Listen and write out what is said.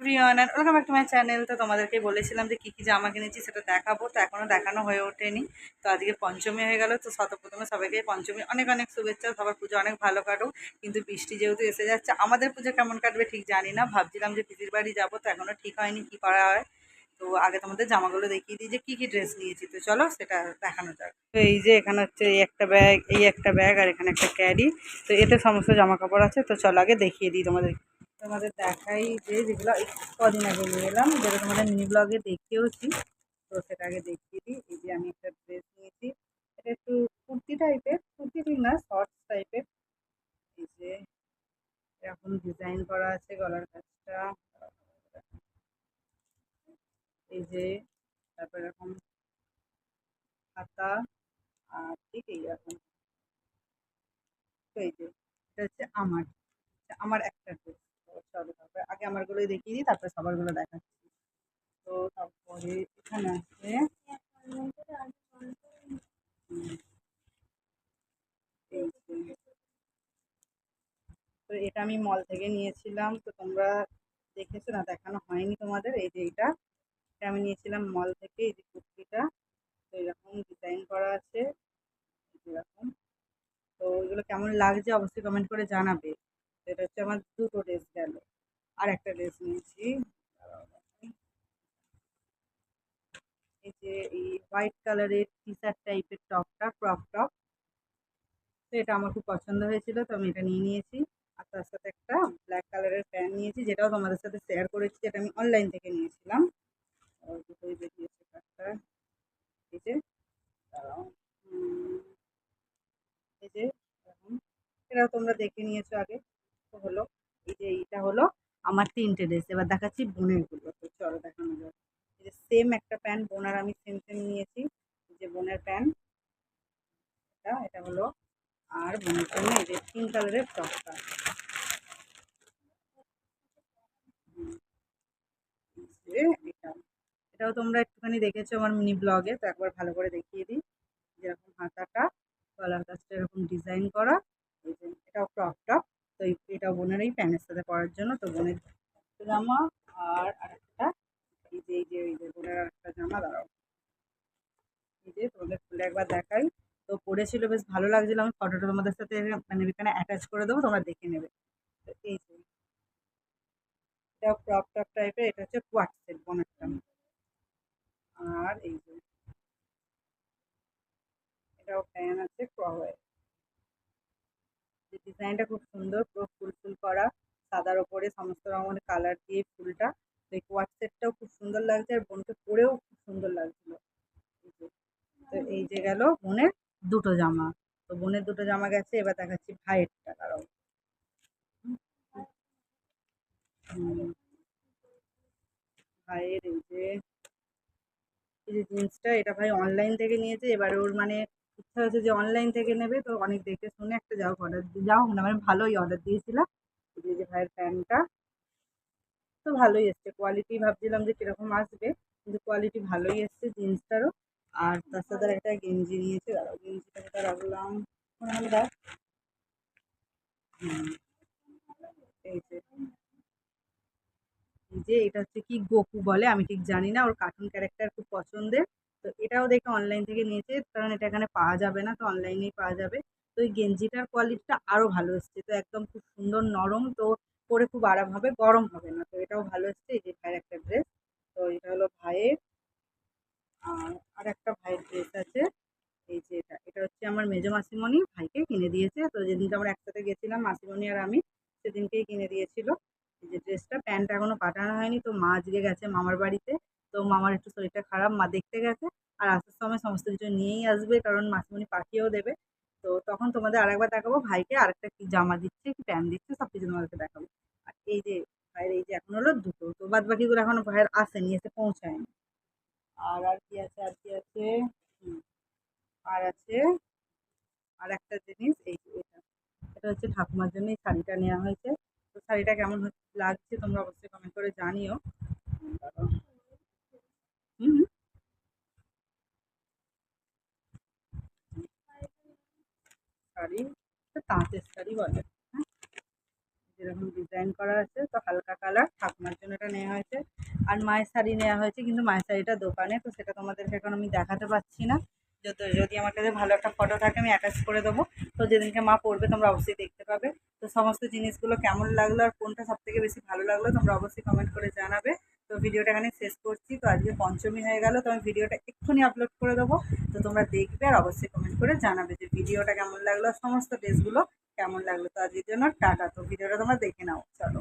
প্রিয়ন R welcome back to my channel তো তোমাদেরকে বলেছিলাম যে কী কী জামা কিনেছি সেটা দেখাবো, তো এখনও দেখানো হয়ে ওঠেনি। তো আজকে পঞ্চমী হয়ে গেল, তো শত প্রথমে সবাইকে পঞ্চমী অনেক অনেক শুভেচ্ছা, সবার পুজো অনেক ভালো কাটুক, কিন্তু বৃষ্টি যেহেতু এসে যাচ্ছে, আমাদের পুজো কেমন কাটবে ঠিক জানি না, ভাবছিলাম যে পিসির বাড়ি যাব, তো এখনও ঠিক হয়নি কী করা হয়। তো আগে তোমাদের জামাগুলো দেখিয়ে দিই যে কী কী ড্রেস নিয়েছি, তো চলো সেটা দেখানো যাক। তো এই যে এখানে হচ্ছে এই একটা ব্যাগ এই একটা ব্যাগ আর এখানে একটা ক্যারি তো এতে সমস্ত জামা কাপড় আছে, তো চলো আগে দেখিয়ে দিই তোমাদের তোমাদের দেখাই যে যেগুলো কদিন আগে নিয়ে এলাম যেটা তোমাদের মিনি ব্লগে দেখিয়েওছি। তো সেটা আগে দেখিয়ে দিই। এই যে আমি একটা ড্রেস নিয়েছি। এটা একটু কুর্তি টাইপের কুর্তি ঠিক না শর্টস টাইপের এই যে এরকম ডিজাইন করা আছে গলার কাজটা। এই যে তারপর এরকম হাতা, আর ঠিক এইরকম তো এই যে, এটা হচ্ছে আমার আমার একটা ড্রেস চলো তারপরে আগে আমারগুলোই দেখিয়ে দিই, তারপরে সবারগুলো দেখাচ্ছি। তো তারপরে এখানে আছে। তো এটা আমি মল থেকে নিয়েছিলাম, তো তোমরা দেখেছ না, দেখানো হয়নি তোমাদের, এই যে এটা। এটা আমি নিয়েছিলাম মল থেকে, এই যে কুর্তিটা। তো এরকম ডিজাইন করা আছে, এরকম। তো এগুলো কেমন লাগছে অবশ্যই কমেন্ট করে জানাবে তো এটা হচ্ছে আমার দুটো ড্রেস গেল আর একটা ড্রেস এই যে এই হোয়াইট কালারের টি শার্ট টাইপের টপটা ক্রপ টপ তো এটা আমার খুব পছন্দ হয়েছিল, তো আমি এটা নিয়ে নিয়েছি। আর তার সাথে একটা ব্ল্যাক কালারের প্যান্ট নিয়েছি, যেটাও তোমাদের সাথে শেয়ার করেছি, যেটা আমি অনলাইন থেকে নিয়েছিলাম। দুটোই একটা তোমরা দেখে নিয়েছো আগে। হলো, এই যে এইটা হলো আমার তিনটে ড্রেস এবার দেখাচ্ছি বোনেরগুলো। তো চলো দেখানো যাক। যে সেম একটা প্যান্ট বোনার আমি সেম সেম নিয়েছি। যে বোনের প্যান্ট এটা এটা হলো আর বোনের জন্য এই যে পিঙ্ক কালারের টপটা এটা। এটাও তোমরা একটুখানি দেখেছ আমার মিনি ব্লগে তো একবার ভালো করে দেখিয়ে দিই। যেরকম হাতাটা গলার কাজটা এরকম ডিজাইন করা। এই যে এটাও ক্রপ টপ তো এটাও বোনের এই প্যান্টের সাথে পরার জন্য, তো বোনের জামা আর আরেকটা, এই যে এই যে এই যে, বোনের আরেকটা জামা দাঁড়াও। এই যে, তোমাদের খুলে একবার দেখাই। তো পরেছিল বেশ ভালো লাগছিল, আমি ফটোটা তোমাদের সাথে মানে এখানে অ্যাটাচ করে দেবো, তোমরা দেখে নেবে। তো এই যে এটাও ক্রপ টপ টাইপের এটা হচ্ছে কোয়াট সেট বোনেরটা আর এই যে, এটাও প্যান আছে যে ডিজাইনটা খুব সুন্দর পুরো ফুল ফুল করা। সাদার ওপরে সমস্ত রকমের কালার দিয়ে ফুলটা। তো এই কোয়াট সেটটাও খুব সুন্দর লাগছে আর বোনকে পরেও খুব সুন্দর লাগছিল। তো এই যে গেল বোনের দুটো জামা। তো বোনের দুটো জামা গেছে এবার দেখাচ্ছি ভাইয়েরটা হুম, ভাইয়ের এই যে এই যে জিন্সটা এটা ভাই অনলাইন থেকে নিয়েছে। এবার ওর মানে ইচ্ছা হয়েছে যে অনলাইন থেকে নেবে, তো অনেক দেখে শুনে একটা যাও অর্ডার দিয়ে। যাও না মানে ভালোই অর্ডার দিয়েছিলাম। যে- যে ভাইয়ের প্যান্টটা। তো ভালোই এসছে। কোয়ালিটি ভাবছিলাম যে কীরকম আসবে, কিন্তু কোয়ালিটি ভালোই এসছে জিন্সটারও। আর তার সাথে একটা গেঞ্জি নিয়েছে। গেঞ্জিটা রাখলাম যে। যে এটা হচ্ছে কি গোকু বলে, আমি ঠিক জানি না। ওর কার্টুন ক্যারেক্টার খুব পছন্দের। তো এটাও দেখে অনলাইন থেকে নিয়েছে, কারণ এটা এখানে পাওয়া যাবে না, তো অনলাইনেই পাওয়া যাবে। তো এই গেঞ্জিটার কোয়ালিটিটা আরও ভালো এসছে, তো একদম খুব সুন্দর নরম, তো পরে খুব আরাম হবে, গরম হবে না, তো এটাও ভালো এসছে, এই যে ভাইয়ের একটা ড্রেস তো এটা হলো ভাইয়ের। আর আর একটা ভাইয়ের ড্রেস আছে, এই যে এটা এটা হচ্ছে আমার মেজো মাসিমণি, ভাইকে কিনে দিয়েছে, তো যেদিনকে আমরা একসাথে গেছিলাম, মাসিমণি আর আমি, সেদিনকেই কিনে দিয়েছিল, এই যে ড্রেসটা প্যান্টটা এখনও পাঠানো হয়নি, তো মা আজকে গেছে মামার বাড়িতে তো মামার একটু শরীরটা খারাপ, মা দেখতে গেছে। আর আসার সময় সমস্ত কিছু নিয়েই আসবে, কারণ মাসিমণি পাঠিয়েও দেবে। তো তখন তোমাদের আরেকবার দেখাবো, ভাইকে আরেকটা কি জামা দিচ্ছে, কি প্যান্ট দিচ্ছে সব কিছু তোমাদেরকে দেখাবো। আর এই যে ভাইয়ের, এই যে এখন হলো দুটো, তো বাদ বাকিগুলো এখনও ভাইয়ের আসেনি, এসে পৌঁছায়নি। আর আর কি আছে, আর কি আছে? আর আছে আর একটা জিনিস, এই এটা। এটা হচ্ছে ঠাকুমার জন্য এই শাড়িটা নেওয়া হয়েছে। তো শাড়িটা কেমন লাগছে তোমরা অবশ্যই কমেন্ট করে জানিও। শাড়ি এটা তাঁতের শাড়ি বলে। যেরকম ডিজাইন করা আছে, তো হালকা কালার ঠাকুমার জন্য এটা নেওয়া হয়েছে। আর মায়ের শাড়ি নেওয়া হয়েছে, কিন্তু মায়ের দোকানে, তো সেটা তোমাদেরকে এখন আমি দেখাতে পারছি না। যত, যদি আমার কাছে ভালো একটা ফটো থাকে, আমি অ্যাটাচ করে দেবো। তো যেদিনকে মা পড়বে, তোমরা অবশ্যই দেখতে পাবে। তো সমস্ত জিনিসগুলো কেমন লাগল, আর কোনটা সব থেকে বেশি ভালো লাগল, তোমরা অবশ্যই কমেন্ট করে জানাবে। তো ভিডিওটা এখানে শেষ করছি। তো আজকে পঞ্চমী হয়ে গেল, তো আমি ভিডিওটা এক্ষুনি আপলোড করে দেবো। তো তোমরা দেখবে আর অবশ্যই কমেন্ট করে জানাবে যে ভিডিওটা কেমন লাগল সমস্ত ড্রেসগুলো কেমন লাগল তো আজকের জন্য টাটা। তো ভিডিওটা তোমরা দেখে নাও, চলো।